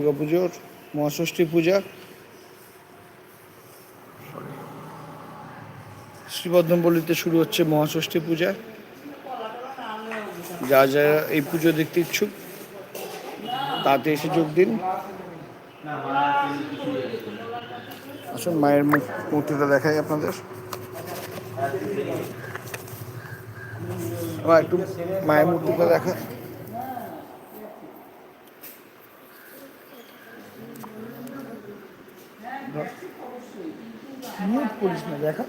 দুর্গা পুজোর মহাষষ্ঠী পূজা। শ্রীবদ্ধমপল্লীতে শুরু হচ্ছে মহাষষ্ঠী পূজা। যা যা এই পুজো দেখতে ইচ্ছুক, তাতে এসে যোগ দিন। আসুন, মায়ের মুখ মূর্তিটা দেখাই আপনাদের। একটু মায়ের মূর্তিটা দেখা। করিস না দেখা।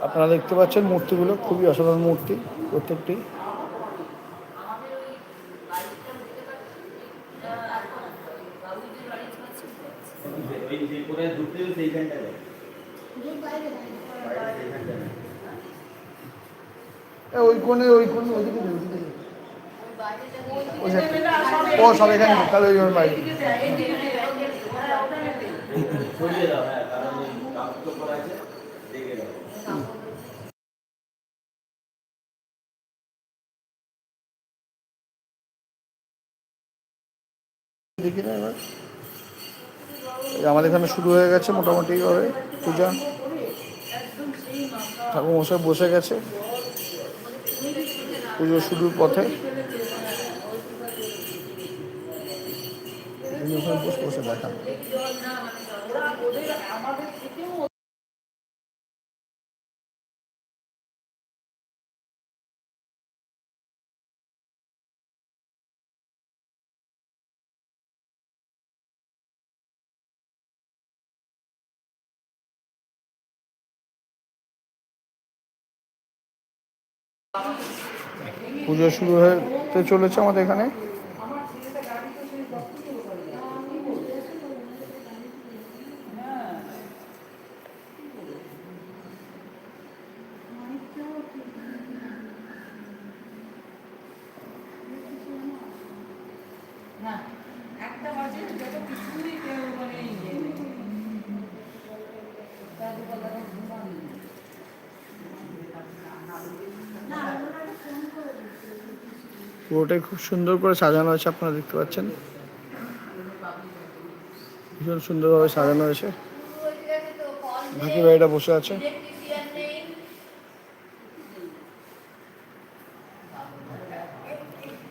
আপনারা দেখতে পাচ্ছেন মূর্তিগুলো খুবই অসাধারণ মূর্তি প্রত্যেকটি। ওই কোণে ওই কোণে ওই ও সব এখানে তাহলে ওই জন্য বাইরে সরিয়ে দাও হ্যাঁ কারণ ওই কাপড় করা আছে দেখে দাও দেখি না এবার। আমাদের এখানে শুরু হয়ে গেছে মোটামুটি ভাবে পূজা। ঠাকুর মশাই বসে গেছে। পুজো শুরুর পথে। বসে বসে পুজো শুরু হতে চলেছে আমাদের এখানে। না একটা বাজে যত কিছুই মানে ইয়ে নেই দাদু দাদা ঘুমানি পুরোটাই খুব সুন্দর করে সাজানো হয়েছে আপনারা দেখতে পাচ্ছেন ভীষণ সুন্দরভাবে সাজানো হয়েছে ঢাকি ভাইটা বসে আছে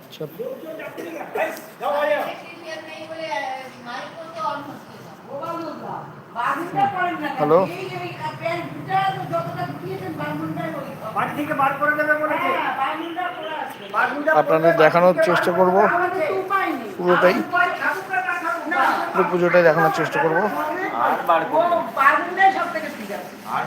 আচ্ছা, হ্যালো? বাড়ি থেকে বার করে দেবে বলেছে আপনাদের দেখানোর চেষ্টা করব। পুরোটাই। পুরো পুজোটাই দেখানোর চেষ্টা করব। আর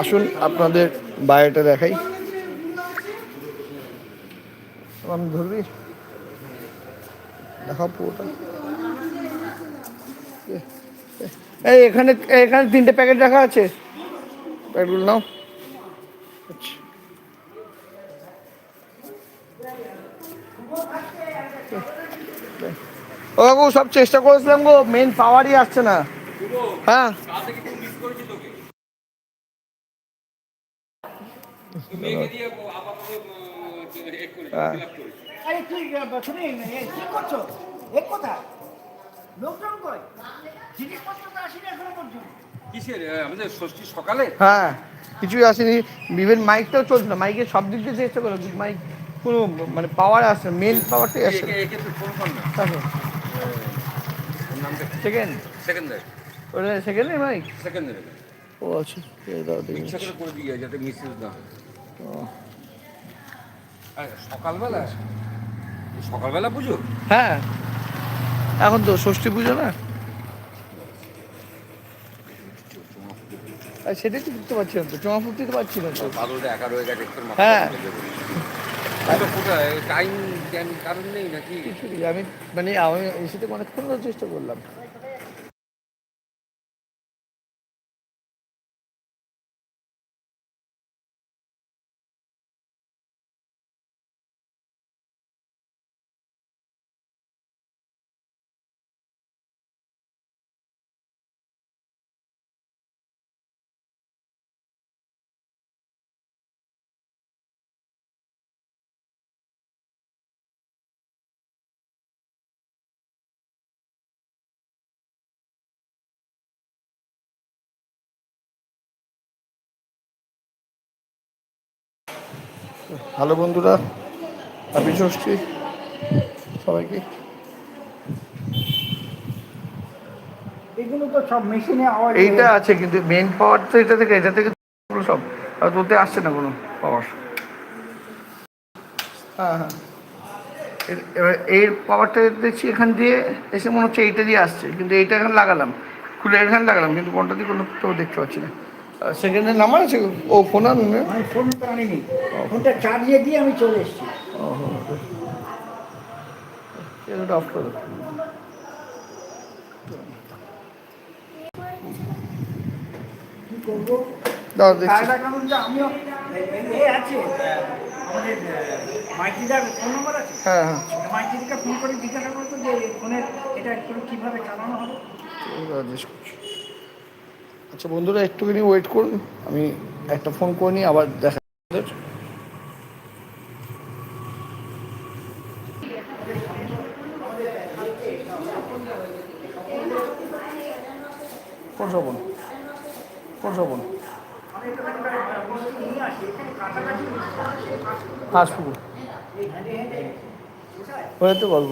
আসুন আপনাদের বাইরেটা দেখাই। আমি ধরবি? দেখাও পুরোটা। এই, এখানে এখানে তিনটে প্যাকেট রাখা আছে। প্যাকেটগুলো নাও। আচ্ছা। ও সব চেষ্টা করেছিলাম গো মেন পাওয়ারই আসছে না। হ্যাঁ হ্যাঁ আরে তুই শুনিন কি করছ এক কথা লোকজন কই জিনিসপত্র তো আসেনি এখনও পর্যন্ত কিসের আমাদের ষষ্ঠী সকালে হ্যাঁ কিছুই আসেনি বিভিন্ন মাইকটাও চলছে না। মাইকের সব দিক দিয়ে চেষ্টা করো মাইক কোনো মানে পাওয়ার আসছে মেন পাওয়ারটাই আসছে সেকেন্ড সেকেন্ডারি ওটা সেকেন্ডে ভাই সেকেন্ডারি ও আচ্ছা করে দিয়ে যাতে মিসিউজ না হয়। আর সকালবেলা? সকালবেলা পুজো? হ্যাঁ। এখন তো ষষ্ঠী পুজো না? সেটাই তো দিতে পারছি না তো। জমা ফুট দিতে পারছি না তো। বাদলটা একা রয়ে গেছে হ্যাঁ। টাইম কারণ নেই নাকি? আমি মানে আমি এসে তো অনেকক্ষণ চেষ্টা করলাম। ভালো বন্ধুরা হ্যাপি ষষ্ঠী সবাইকে। এইটা আছে কিন্তু মেন পাওয়ার তো এটা থেকে এটা থেকে সব আর তোতে আসছে না কোনো পাওয়ার হ্যাঁ হ্যাঁ। এবার এর পাওয়ারটা দেখছি এখান দিয়ে এসে মনে হচ্ছে এইটা দিয়ে আসছে কিন্তু এইটা এখানে লাগালাম। খুলে এখানে লাগালাম কিন্তু কোনটা দিয়ে কোনো তো দেখতে পাচ্ছি না। সেকেন্ডের নাম্বার আছে? ও ফোন আনুন আমি ফোন তো আনিনি। ফোনটা চার্জে দিয়ে আমি চলে এসেছি। অফ করে দাও। দেখছি। হ্যাঁ হ্যাঁ। ফোন করে জিজ্ঞাসা করতো যে ফোনের এটা একটু কীভাবে চালানো হবে। আচ্ছা বন্ধুরা, একটুখানি ওয়েট করুন। আমি একটা ফোন করে নিই, আবার দেখা কোন শ্রবণ হাসপুকুর। ওরা তো গল্প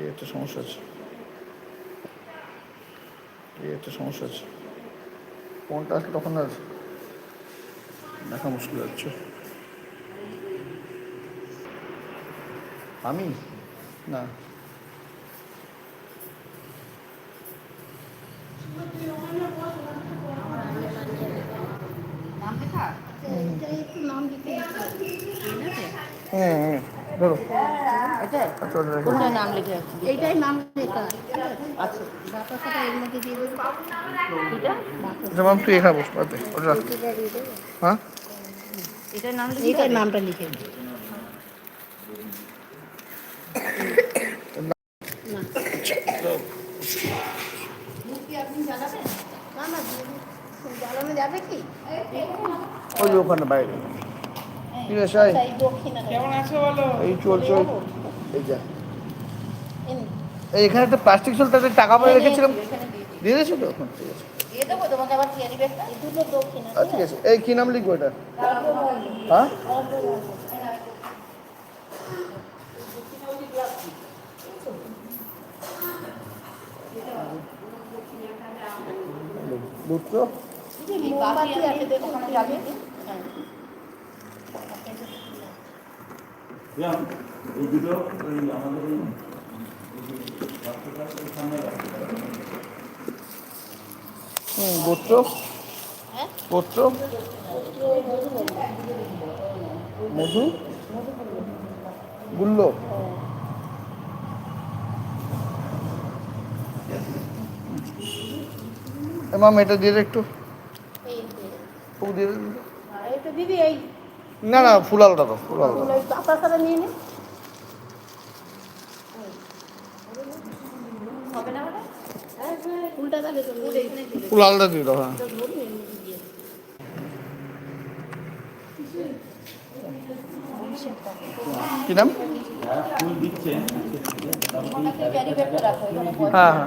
এই একটা সমস্যা আছে। এই একটা সমস্যা আছে। ফোনটা আসলে তখন আর দেখা মুশকিল হচ্ছে। আমি? না নাম লেখা নাম লিখে হুম হুম ধরো এটা আচ্ছা ওটা রেখে দাও। কোথায় নাম লিখে এইটাই নাম লেখা। আচ্ছা। এর মধ্যে দিয়ে এটা? আচ্ছা তুই এখানে বস পাতে ওটা হ্যাঁ? এটার নাম লিখে এইটাই নামটা লিখে কি আপনি জ্বালাবেন না না জ্বালানো যাবে কি ওই ওখানে বাইরে। ঠিক আছে আয়। এই দক্ষিণা। এই চলছে এই যা। এখানে একটা প্লাস্টিক ছিল তাতে টাকা পরে রেখেছিলাম। দিয়ে দিয়েছ তো? ঠিক আছে। আচ্ছা, ঠিক আছে। এই কি নাম লিখব এটা? হ্যাঁ? দুটো এই দুটো ওই আমাদের এই রাখতে হুম গোত্র। গোত্র। মধু। গুল্ল। মাম এটা দিয়ে একটু। দিয়ে দিদি এই না না, ফুল আলাদা দাও, ফুল আলাদা ডাটা নিয়ে নে তো ফুল আলাদা দিয়ে দাও হ্যাঁ। কি নাম? হ্যাঁ হ্যাঁ।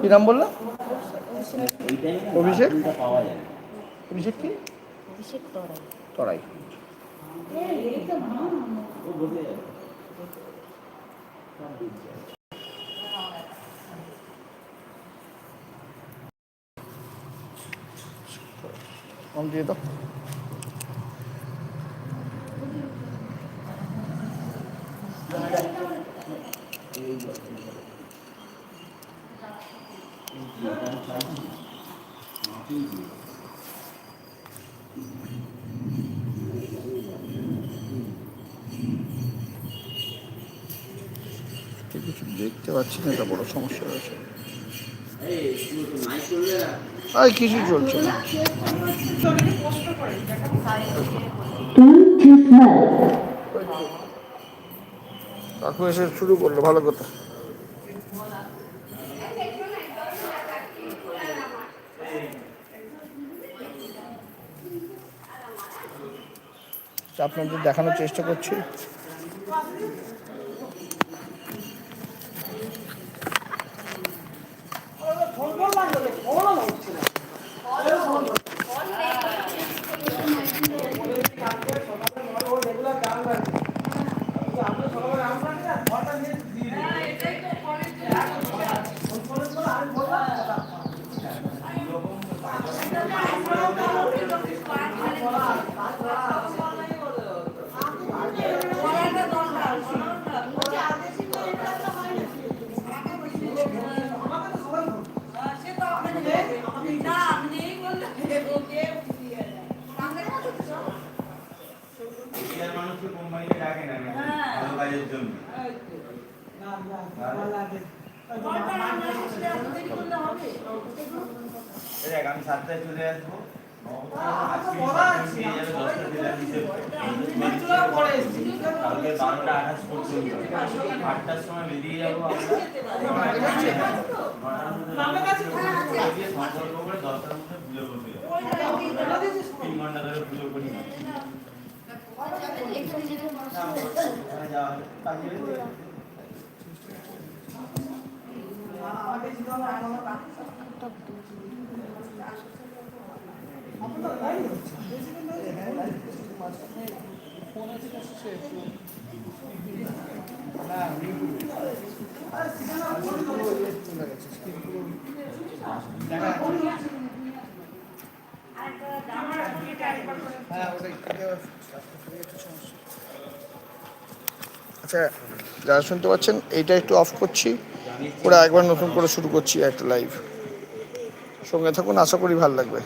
কি নাম বলল? এই টাইমে অভিষেক? পাওয়া যায় না। অভিষেক কি অভিষেক তরাই তরাই ও বসে যাবে কম দিয়ে দাও ঠিক কিছু দেখতে পাচ্ছি না, এটা বড় সমস্যা রয়েছে আর কিছু চলছে না। কাকু এসে শুরু করল, ভালো কথা। আপনাদের দেখানোর চেষ্টা করছি। করলাম ভালো জন্য আমি সাতটায় চলে আসব বারোটা আঠাশ পর্যন্ত আটটার সময় বেরিয়ে যাব। সম্পর্ক করে দশটার মধ্যে পুজো করতে তিন ঘণ্টা ধরে পুজো করি না ওখানে যাওয়া হবে কাজে আমাকে ছিল না, আমার কাছে। আপনার লাইন হচ্ছে। বেশি দিন ধরে লাইন হচ্ছে। আরে সিনেমা ফোন করো। আচ্ছা যারা শুনতে পাচ্ছেন, এইটা একটু অফ করছি। ওরা একবার নতুন করে শুরু করছি একটা লাইভ সঙ্গে থাকুন, আশা করি ভালো লাগবে।